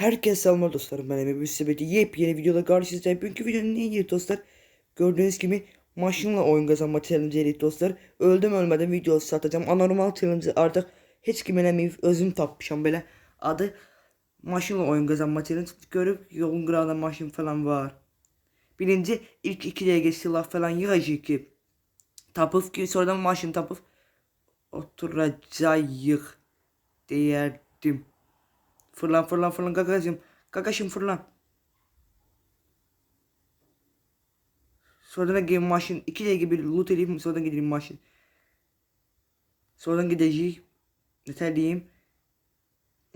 Herkese selamlar dostlarım ben Emre Büsebeti yepyeni videoda karşınızdayım. Bugünkü videonun en iyi dostlar. Gördüğünüz gibi maşınla oyun kazanma challenge dostlar. Öldüm ölmeden videosu satacağım. Anormal challenge artık hiç kimelemeyip özüm tapmışam böyle. Adı maşınla oyun kazanma challenge. Görüp yolun kırağında maşın falan var. Birinci ilk iki DG silah falan yığacak ki. Tapıp ki sonradan maşın tapıp oturacağız diyerdim. Fırlan fırlan fırlan kakacım. Kakacım fırlan. Sonradan gideyim maşın. İki de gibi loot edeyim sonradan gideyim maşın. Sonradan gideceğim. Ne diyeyim.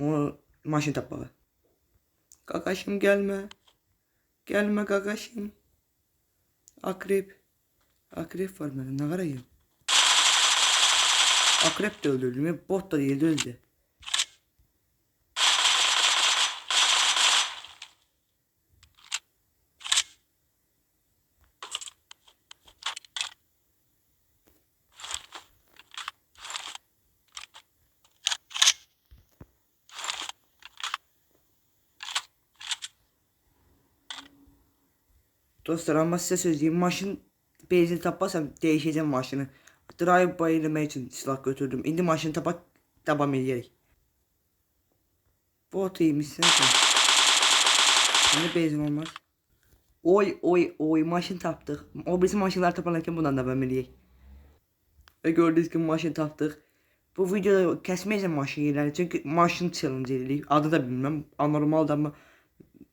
O maşın tapağı. Kakaşım gelme. Gelme kakaşım. Akrep. Akrep var bende. Ne karayım? Akrep de öldürdüm. Bot da değildi öldü. Dostlar ama size söyleyeyim maşın benzin tapmasam değişeceğim maşını. Drive bayılma için silah götürdüm. İndi maşını tapak devam edeyim. Bot iyiymişsin sen. Hani benzin olmaz. Oy oy oy maşın taptık. O bizim maşınlar taparlarken bundan devam edeyim. Ve gördüğünüz gibi maşın taptık. Bu videoda kesmeyeceğim maşın yerleri çünkü maşın challenge ediliyor. Adı da bilmem. Anormal ama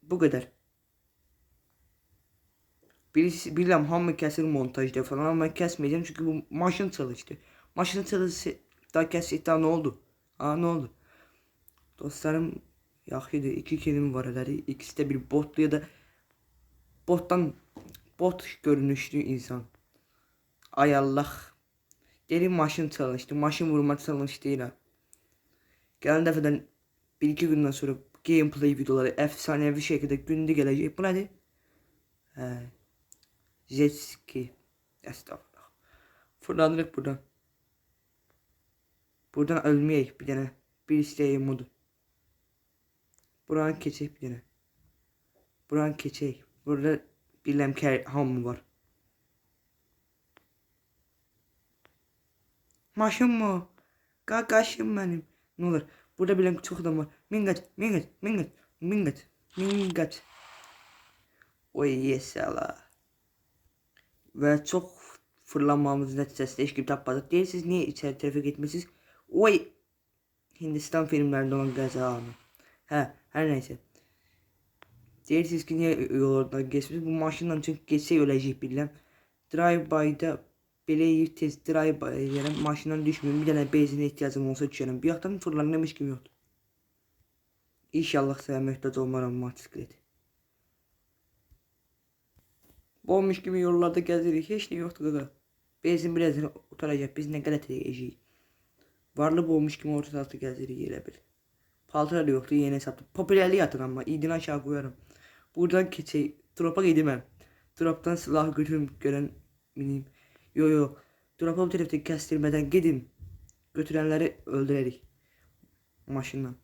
bu kadar. Birisi bilmem hamı kesin montajda falan ama kesmeyeceğim çünkü bu maşın çalıştı. Maşın çalıştı daha kestik daha ne oldu? Aa ne oldu? Dostlarım yakıydı iki kelime var herhalde. İkisi de bir botlu ya da bottan bot görünüşlü insan. Ay Allah. Deli maşın çalıştı. Maşın vurma çalıştı değil ha. Gelen defeden bir iki günden sonra gameplay videoları efsanevi şekilde günde gelecek. Bu nedir? He. Jet ski. Estağfurullah. Fırlandık buradan. Buradan ölmeyek bir tane. Bir isteğim modu. Buran keçek bir tane. Buran keçek. Burada bir lemker ham var. Maşım mı? Gagaşım benim. Ne olur. Burada bilen çok adam var. Mingat, mingat, mingat, mingat, mingat. Oy yes Allah. Ve çok fırlanmamızın neticesinde hiç gibi tapmadık değil. Siz niye içeri trafik gitmişsiniz? Oy! Hindistan filmlerinde olan gaza anı. He, her neyse. Deyirsiniz ki niye yollardan geçmiş? Bu maşından çünkü geçse ölecek bilmem. Drive-by'da belə yer tez drive by edirəm, maşından düşmüyorum. Bir dənə benzinə ihtiyacım olsa düşərəm. Bir yaxdan fırlanmış kimi yoxdur. İnşallah sənə möhtac olmaram motosiklet. Bomboş gibi yollarda gezirik. Hiç de yoktu gaga. Benzin birazdan oturacak. Biz ne kadar edeceğiz. Varlı boğmuş gibi ortalıkta gezirik gelebilir. Paltar da yoktu yeni hesapta. Popülerliği atın ama. İdin aşağı koyarım. Buradan keçey. Drop'a gidemem. Drop'tan silah götürüm gören miniyim. Yo yo. Drop'a bu taraftaki kestirmeden gidin. Götürenleri öldürerik. Maşından.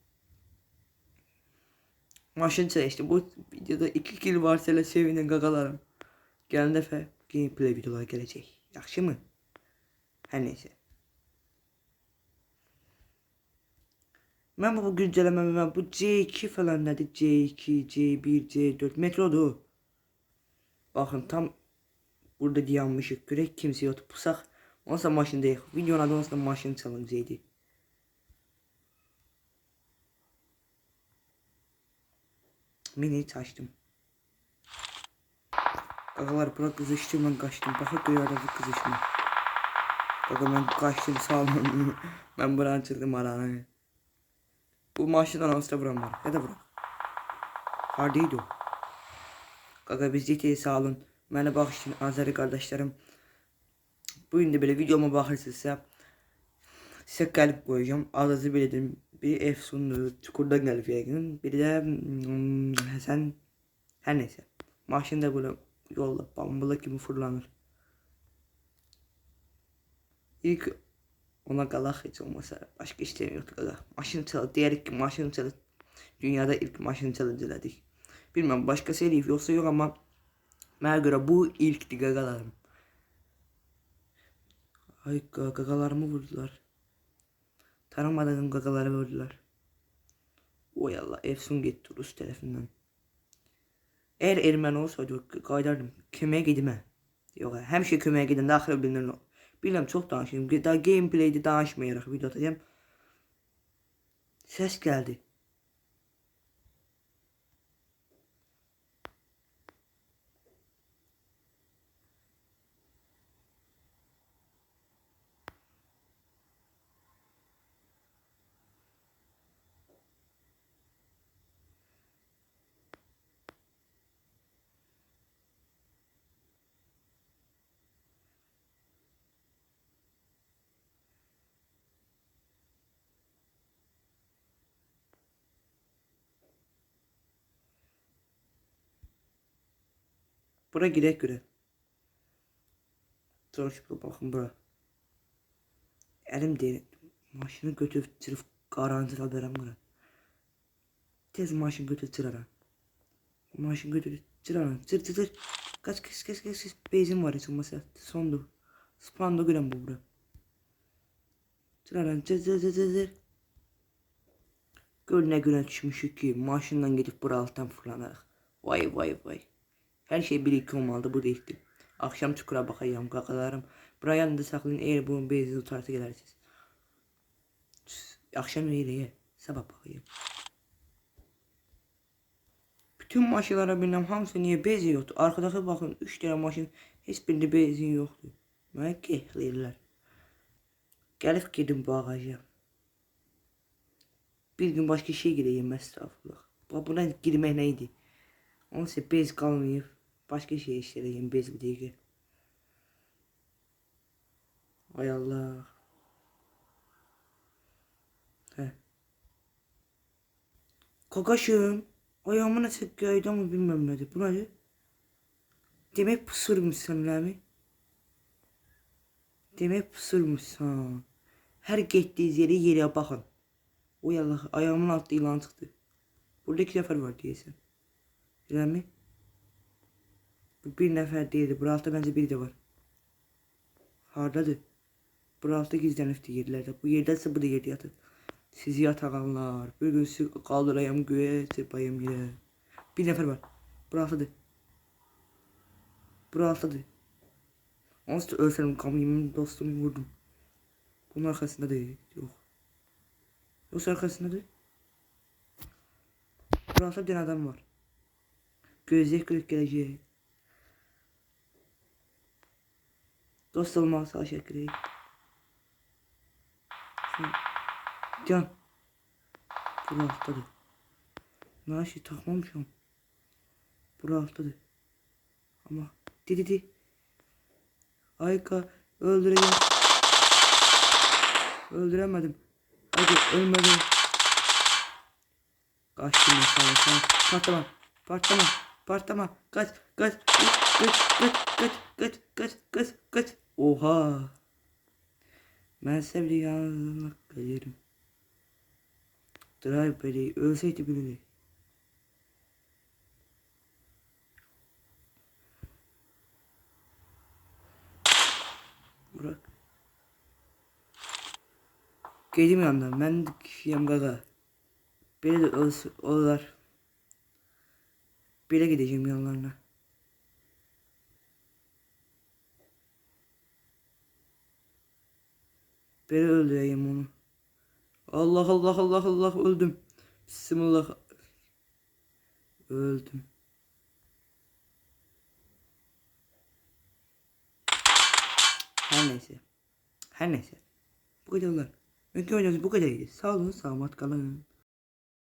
Maşın işte bu videoda iki kill varsa sevinin gagalarım. Gələn dəfə gameplay videoları gələcək. Yaxşımı? Hər nəysə. Mən bu güncələməmi mən bu C2 falan nədir? C2, C1, C4 metrodur. Baxın tam burada dayanmışıq. Görək kimsə yoxdur. Pusaq. Onsa maşındayıq. Videonun adı onsa maşın challenge idi. Mini açtım. Kakalar bırak kızıştı ben kaçtım. Bakın görüyor arada kızışma. Bakın ben kaçtım sağ olun. ben buranı çıktım arana. Bu maaşından hasta buram var. Ya da bırak. Hardiydi o. Kaka biz ciddi sağ olun. Mənə bağışlayın Azəri qardaşlarım. Bu gün də belə videoma baxırsınızsa sizə qəlb qoyacağım. Adınızı belə dedim. Bir Efsundur, Çukurdan gəlib yəqin. Biri də hmm, Həsən. Hər nəysə. Maşın da belə yolda bambula gibi fırlanır. İlk ona qalaq heç olmasa başqa istəyirdik qaqa. Maşın çalı, deyərik ki, maşın çalı. Dünyada ilk maşın challenge elədik. Bilmem başka seri yoksa yok ama mənə göre bu ilkti qaqalarım. Ay qaqalarımı vurdular. Tanımadığım qaqaları vurdular. Oy Allah Efsun gitti Rus tarafından. Eğer Ermeni olsaydı qaydardım. Köməyə gidimə. Yox, həmişə köməyə gedəndə axırı bilinir. Bilirəm çox danışıyorum. Daha gameplay'də danışmayaraq video atacağım. Ses geldi. Bura girek göre. Takip bakın bura. Elim değil. Maşını götürüp garanti haberim bura. Tez maşın götürüp tırarım. Maşın götürüp tırarım. Tır tır tır. Kaç kes kes kes kes. Beyzim var açılması. Sondu. Spanda gören bu bura. Tırarım tır tır tır tır tır. Gör nə düşmüşük ki, maşından gedib bura altdan fırlanarıq. Vay vay vay. Her şey bir iki olmalıdı bu değildi. Akşam çukura bakayım kakalarım. Buraya yanında saklayın eğer bu bezi tutarsa gelirsiniz. Akşam değil ye. Sabah bakayım. Bütün maşınlara bilmem hamısı niye bezi yoktu. Arkadaki bakın 3 tane maşın hiçbirinde benzin yoktu. Mənə kehləyirlər. Gəlib gedim bağaca. Bir gün başka şey gireyim estağfurullah. Bu buna girmək nə idi? Onsa bez qalmayıb. Başka şey işləyəcəm bez bir dəqiqə. Ay Allah. Hə. Kakaşım. Ayağımı nasıl gaydı mı bilmem nedir. Bu nedir? Demek pusurmuşsun lan mi? Demek pusurmuşsun. Her gittiğiniz yere yere bakın. Oy Allah ayağımın altı ilan çıktı. Burada iki nefer var diyesen. Değil mi? Bu bir nefer değildi. Bu altta bence biri de var. Hardadır. Bu altta gizlenifti yerlerde. Bu yerdəsə bu da yerde yatır. Sizi yatağanlar. Bir gün sizi qaldırayım göğe çırpayım yere. Bir nefer var. Bu alttadır. Bu alttadır. Onsuz da ölsəm kamyımın dostumu vurdum. Bunun arkasında değil. Yok. Yoksa arkasında değil. Burası bir adam var. Gözlük kırık gelecek. Dost olmak sağ şekilde. Can. Bura alttadır. Naşi takmamışam. Bura alttadır. Ama di di di. Ayka öldüreceğim. Öldüremedim. Hadi ölmedim. Kaçtım mesela. Patlama. Patlama. Patlama. Kaç. Kaç. Kaç. Kaç. Kaç. Kaç. Kaç. Oha. Ben size bile yalnızlık bilirim. Drive beni ölseydi birini. Bırak. Geldim yandan. Ben de yamgaga. Beni de olsun, olurlar. Bire gideceğim yanlarına. Beni öldüreyim onu. Allah Allah Allah Allah öldüm. Bismillah. Öldüm. Her neyse. Her neyse. Bu kadarlar. Mümkün hocam bu kadarıydı. Sağ olun, sağlık kalın.